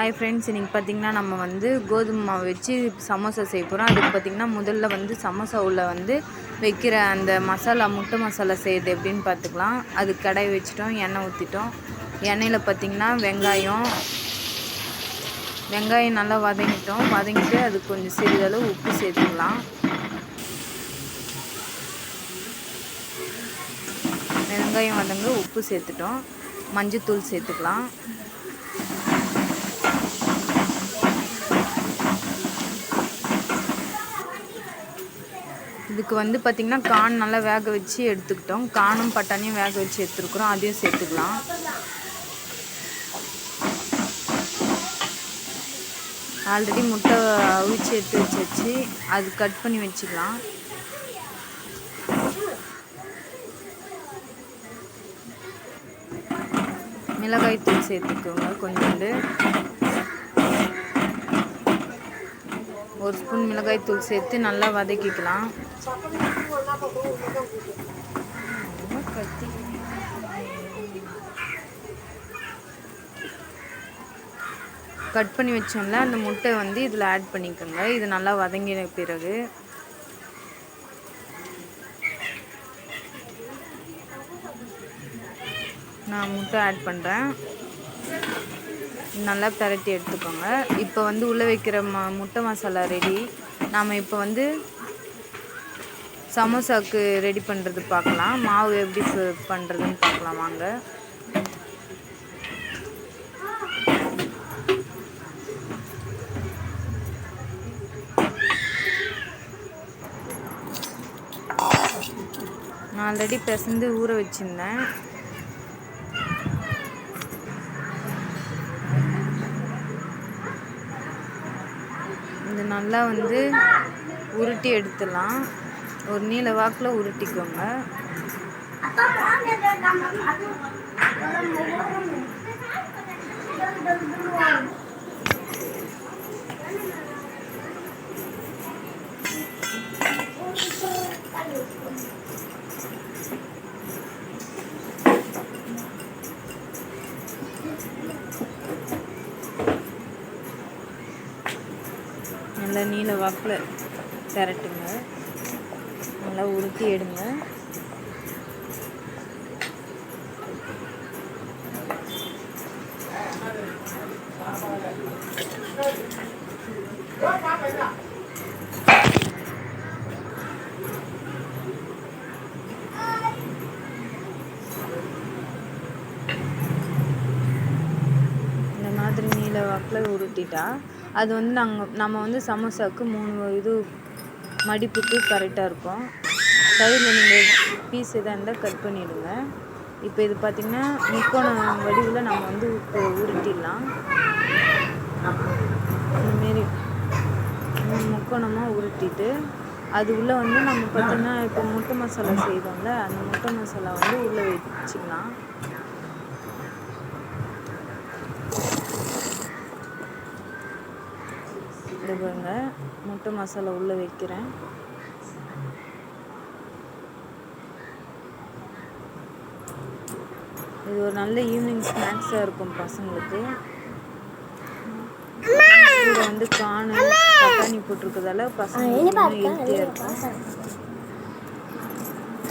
Hi friends இன்றைக்கி பார்த்திங்கன்னா நம்ம வந்து கோதுமை மாவு வச்சு சமோசா செய்ய போகிறோம் அதுக்கு பார்த்திங்கன்னா முதல்ல வந்து சமோசா உள்ள வந்து வைக்கிற அந்த மசாலா முட்டை மசாலா செய்யுது எப்படின்னு பார்த்துக்கலாம் அது கடை வச்சிட்டோம் எண்ணெய் ஊற்றிட்டோம் எண்ணெயில் பார்த்திங்கன்னா வெங்காயம் வெங்காயம் நல்லா வதங்கிட்டோம். வதங்கிட்டு அது கொஞ்சம் சிறிதளவு உப்பு சேர்த்துக்கலாம். வெங்காயம் வதங்க உப்பு சேர்த்துட்டோம். மஞ்சத்தூள் சேர்த்துக்கலாம். இதுக்கு வந்து பார்த்திங்கன்னா கான் நல்லா வேக வச்சு எடுத்துக்கிட்டோம். காணும் பட்டாணியும் வேக வச்சு எடுத்துருக்குறோம். அதையும் சேர்த்துக்கலாம். ஆல்ரெடி முட்டை அவிச்சு எடுத்து வச்சு அது கட் பண்ணி வச்சுக்கலாம். மிளகாய் தூள் சேர்த்துக்கோங்க கொஞ்சோண்டு. ஒரு ஸ்பூன் மிளகாய் தூள் சேர்த்து நல்லா வதக்கிக்கலாம். கட் பண்ணி வச்சோம்ல அந்த முட்டை வந்து இதில் ஆட் பண்ணிக்கோங்க. இது நல்லா வதங்கின பிறகு. நான் முட்டை ஆட் பண்ணுறேன் நல்லா பிரட்டி எடுத்துக்கோங்க. இப்போ வந்து உள்ளே வைக்கிற ம முட்டை மசாலா ரெடி நாம் இப்போ வந்து சமோசாவுக்கு ரெடி பண்ணுறது பார்க்கலாம் மாவு எப்படி பண்ணுறதுன்னு பார்க்கலாம் வாங்க. நான் ஆல்ரெடி பிசைந்து ஊற வச்சுருந்தேன். இது நல்லா வந்து உருட்டி எடுத்துடலாம். ஒரு நீல வாக்கில் உருட்டிக்கோங்க. நல்லா நீல வாக்கில் திரட்டுங்க. நல்லா உருட்டி எடுங்க. இந்த மாதிரி நீல வாக்கில் உருட்டிட்டா அது வந்து நாங்கள் நம்ம வந்து சமோசாவுக்கு மூணு இது மடிப்புக்கு கரெக்டாக இருக்கும். சைடில் நீங்கள் பீஸ் எதாக இருந்தால் கட் பண்ணிவிடுங்க இப்போ இது பார்த்திங்கன்னா முக்கோண வடிவில் நம்ம வந்து இப்போ உருட்டிடலாம். இந்தமாரி முக்கோணமாக உருட்டிட்டு அது உள்ளே வந்து நம்ம பார்த்திங்கன்னா இப்போ முட்டை மசாலா செய்வோம்ல அந்த முட்டை மசாலா வந்து உள்ளே வச்சுக்கலாம் இது பாருங்க. முட்டை மசாலா உள்ளே வைக்கிறேன். இது ஒரு நல்ல ஈவினிங் ஸ்நாக்ஸாக இருக்கும் பசங்களுக்கு. இதில் வந்து காணு பட்டாணி போட்டிருக்கிறதால பசங்களுக்கு ஹெல்த்தியாக இருக்கும்.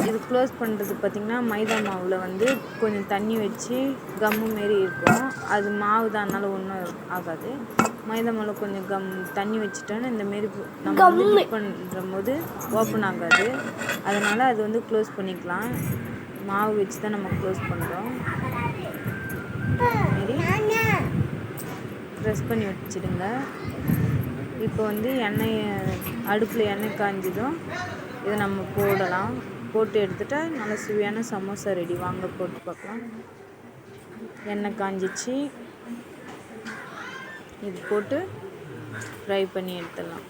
இது க்ளோஸ் பண்ணுறது பார்த்திங்கன்னா மைதா மாவில் வந்து கொஞ்சம் தண்ணி வச்சு கம்மு மாரி இருக்கும். அது மாவு தான் அதனால ஒன்றும் ஆகாது. மைதா மாவில் கொஞ்சம் கம் தண்ணி வச்சுட்டோன்னா இந்தமாரி நம்ம வந்து பண்ணுற போது ஓப்பன் ஆகாது. அதனால் அது வந்து க்ளோஸ் பண்ணிக்கலாம். மாவு வச்சு தான் நம்ம க்ளோஸ் பண்ணுறோம் மாரி ப்ரெஸ் பண்ணி வச்சுடுங்க. இப்போ வந்து எண்ணெய் அடுப்பில் எண்ணெய் காஞ்சதும் இதை நம்ம போடலாம். போட்டு எடுத்துட்டா நல்லா சுவையான சமோசா ரெடி. வாங்க போட்டு பார்க்கலாம். எண்ணெய் காஞ்சிச்சு. இது போட்டு ஃப்ரை பண்ணி எடுத்துடலாம்.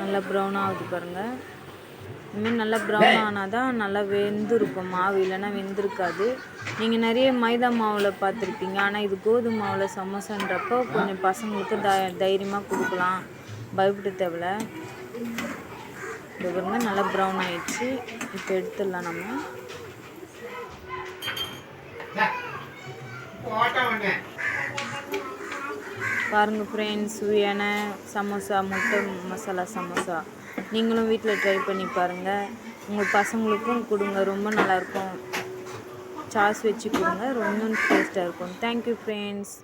நல்லா ப்ரௌன் ஆகுது பாருங்கள் இனிமேல் நல்லா ப்ரௌன் ஆனால் தான் நல்லா வெந்திருக்கும் மாவு இல்லைன்னா வெந்திருக்காது. நீங்கள் நிறைய மைதா மாவில் பார்த்துருப்பீங்க. ஆனால் இது கோதுமை மாவில் சமோசான்றப்போ கொஞ்சம் பசங்களுக்கு த தைரியமாக கொடுக்கலாம். பயப்பட தேவையில்ல. இது பாருங்க நல்லா ப்ரௌன் ஆயிடுச்சு. இப்போ எடுத்துடலாம் நம்ம. பாருங்க ஃப்ரெண்ட்ஸ் சுவையான சமோசா முட்டை மசாலா சமோசா. நீங்களும் வீட்டில் ட்ரை பண்ணி பாருங்கள் உங்கள் பசங்களுக்கும் கொடுங்க ரொம்ப நல்லாயிருக்கும். சாஸ் வச்சு கொடுங்க ரொம்ப டேஸ்ட்டாக இருக்கும். Thank you friends